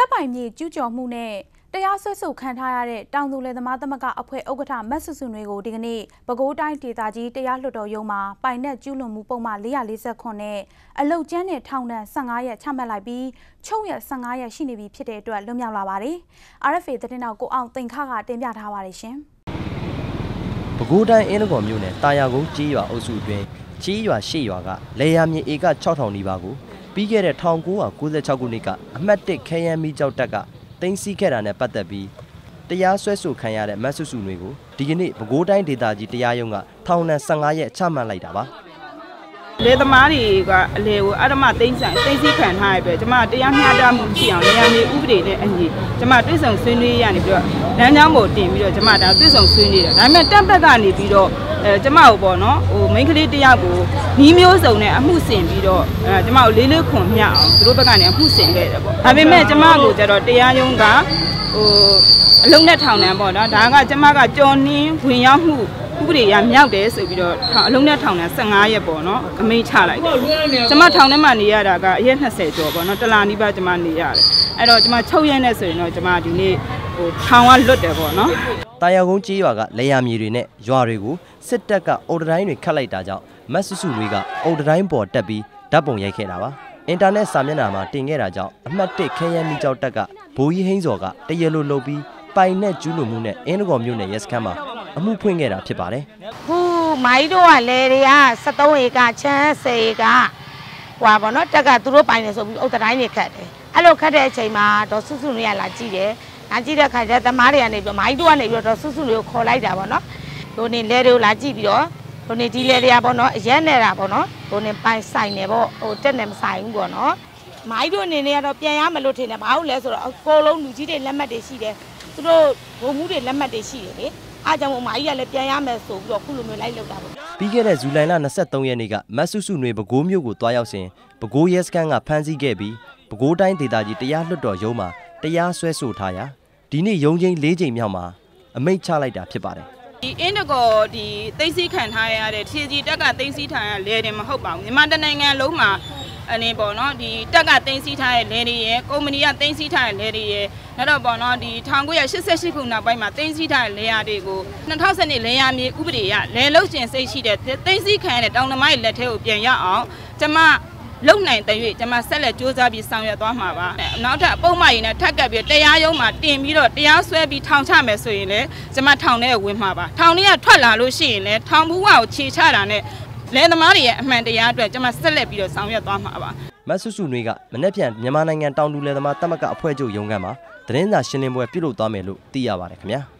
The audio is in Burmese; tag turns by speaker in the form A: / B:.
A: တပ်ပိုင်မြေကျူးကျော်မှုနဲ့တရားစွဲဆိုခံထားရတဲ့တောင်သူလယ်သမားသမဂ္ဂအဖွဲ့ဥက္ကဋ္ဌမတ်စုစုနွေကိုဒီကနေ့ပဲခူးတိုင်းဒေသကြီးတရားလွှတ်တော်ရုံးမှာပိုင်နဲ့ကျူးလွန်မှုပုံမှန်449နဲ့အလုတ်ကျန်းနဲ့ထောင်ဒဏ်15ရက်ချမှတ်လိုက်ပြီးချုပ်ရက်15ရက်ရှိနေပြီဖြစ်တဲ့အတွက်လွတ်မြောက်လာပါတယ်။ RFA သတင်းတော်ကိုအောင်တင်ခကတင်ပြထားပါတယ်ရှင်။
B: ပဲခူးတိုင်းအင်းလကော်မြို့နယ်တာယာကုန်းကြီးရွာအုပ်စုအတွင်းကြီးရွာရှေ့ရွာကလေယာမြေဧက6000နီးပါးကို ပြီးခဲ့တဲ့1996ခုနှစ်ကအမှတ်1ခရမ်းမီကြောက်တပ်ကတင်စီခဲ့တာနဲ့ပတ်သက်ပြီးတရားစွဲဆိုခံရတဲ့မတ်ဆုစုတွေကိုဒီကနေ့ပဲခူးတိုင်းဒေသကြီးတရားရုံးကထောင်ဒဏ်15ရက်ချမှတ်လိုက်တာပါ
C: လေသမားတွေကအလေကိုအရမသိမ့်ဆိုင်သိမ့်စီခံထားရပဲကျွန်မတရားမျှတမှုရှိအောင်နေရာမြေဥပဒေနဲ့အညီကျွန်မတွစ်ဆောင်ဆွေးနွေးရနေပြီးတော့လမ်းကြောင်းပေါ်တင်ပြီးတော့ကျွန်မဒါတွစ်ဆောင်ဆွေးနွေးတယ်ဒါပေမဲ့တက်ဘက်ကနေပြီးတော့ အဲကျမကိုပေါ့နော်ဟိုမိန်းကလေးတယောက်ကိုနီးမျိုးစုံနဲ့အမှုဆင်ပြီးတော့အဲကျမကိုလေးလေးခွန်မြအောင်သူတို့ဘက်ကနေအမှုဆင်ခဲ့တယ်ပေါ့ဒါပေမဲ့ကျမကိုကျတော့တရားရုံးကဟိုအလုံးနဲ့ထောင်တယ်ပေါ့နော်ဒါကကျမကကြော်နှင်းဝင်ရောက်မှုဥပဒေရမြောက်တယ်ဆိုပြီးတော့အလုံးနဲ့ထောင်တယ်15ရက်ပေါ့နော်အမိန့်ချလိုက်တယ်ကျမထောင်ထဲမှာနေရတာကအရက်20ကျော်ပေါ့နော်တလာနီးပါးကျမနေရတယ်အဲ့တော့ကျမ6ရက်နဲ့ဆိုရင်တော့ကျမဒီနေ့ ဟိုထောင်ကလွတ်တယ်ပေါ့နော်
B: တာယာကုန်းကြီးရွာကလေယာမြေတွေနဲ့ရွာတွေကိုစစ်တပ်ကအုတ်တိုင်းတွေခတ်လိုက်တာကြောင့်မတ်ဆူဆူတွေကအုတ်တိုင်းပေါ်တက်ပြီးဓာတ်ပုံရိုက်ခဲ့တာပါအင်တာနက်စာမျက်နှာမှာတင်ခဲ့တာကြောင့်အမှတ်၁ခဲရန်မီကျောက်တက်ကဘိုးကြီးဟင်းစော်ကတရလိုလုပ်ပြီးပိုင်နဲ့ကျူးလွန်မှုနဲ့အင်းဒဂေါ်မြို့နယ်ရဲစခန်းမှာအမှုဖွင့်ခဲ့တာဖြစ်ပါတယ်
D: ဟူမိုင်းတို့ကလေတွေက73ဧကချမ်း10ဧကဟွာပေါ့နော်တက်ကသူတို့ပိုင်နေဆိုပြီးအုတ်တိုင်းတွေခတ်တယ်အဲ့လိုခတ်တဲ့အချိန်မှာဒေါ်စုစုနေရလာကြည့်တယ် လာကြည့်တဲ့ခါကျသမားတွေကနေပြီးမိုင်းတို့ကနေပြီးတော့စုစုတွေကိုခေါ်လိုက်တာပေါ့နော်ဒိုနေလဲတွေကိုလာကြည့်ပြီးတော့ဒိုနေဒီလဲတွေကပေါ့နော်အရက်နေတာပေါ့နော်ဒိုနေပိုင်ဆိုင်နေပေါ့ဟိုတက်နေမဆိုင်ဘူးပေါ့နော်မိုင်းတို့အနေနဲ့ကတော့ပြန်ရမလို့ထင်တယ်ဘာလို့လဲဆိုတော့အကုန်လုံးလူကြီးတွေလက်မှတ်တွေရှိတယ်သူတို့ဘုံမှုတွေလက်မှတ်တွေရှိတယ်လေအားကြောင့်မိုင်းကြီးကလည်းပြန်ရမယ်ဆိုပြီးတော့ခုလိုမျိုးလိုက်လောက်တာပေါ့
B: ပြီးခဲ့တဲ့ဇူလိုင်လ23ရက်နေ့ကမတ်ဆုစုနွေပဲခူးမြို့ကိုတွားရောက်စဉ်ပဲခူးရဲစခန်းကဖမ်းဆီးခဲ့ပြီးပဲခူးတိုင်းဒေသကြီးတရားလွှတ်တော်ရုံးမှာတရားစွဲဆိုထားရာ ဒီနေ့ရုံးချင်း၄ချိန်မြောက်မှာအမိန့်ချလိုက်တာဖြစ်ပါတယ်
C: ဒီအင်းတကောဒီသိသိခံထားရတဲ့ထီကြီးတက်ကသိသိထားရလဲတယ်မဟုတ်ပါဘူးမြန်မာတနိုင်ငံလုံးမှာအနေပေါ့နော်ဒီတက်ကသိသိထားတဲ့လဲတွေရယ်ကုမ္ပဏီကသိသိထားတဲ့လဲတွေရယ်နောက်တော့ပေါ့နော်ဒီ1988ခုနောက်ပိုင်းမှာသိသိထားတဲ့လဲရတွေကို2012လဲရမြေဥပဒေရလဲလုတ်ကျင်စိတ်ရှိတဲ့သိသိခံရတဲ့တောင်တမိုင်းလက်ထဲကိုပြန်ရအောင်ကျမ လုံနိုင်တဲ့၍ကျွန်မဆက်လက်စ조사ပြီးဆောင်ရွက်သွားမှာပါနောက်ထပ်အပုံမှန်ရင်းနဲ့ထပ်ကပ်ပြီးတရားရုံးမှာတင်ပြီးတော့တရားစွဲပြီးထောင်ချမယ်ဆိုရင်လည်းကျွန်မထောင်ထဲဝင်မှာပါထောင်ထဲကထွက်လာလို့ရှိရင်လည်းထောင်ဘူးဝါကိုခြေချတာနဲ့လဲသမားတွေရဲ့အမှန်တရားအတွက်ကျွန်မဆက်လက်ပြီးတော့ဆောင်ရွက်သွားမှာပါ
B: မတ်ဆုစုနွေကမနေ့ပြန်မြန်မာနိုင်ငံတောင်တူလယ်သမားတမကအဖွဲ့ချုပ်ရုံးခန်းမှာသတင်းစာရှင်းလင်းပွဲပြုလုပ်သွားမယ်လို့သိရပါတယ်ခင်ဗျာ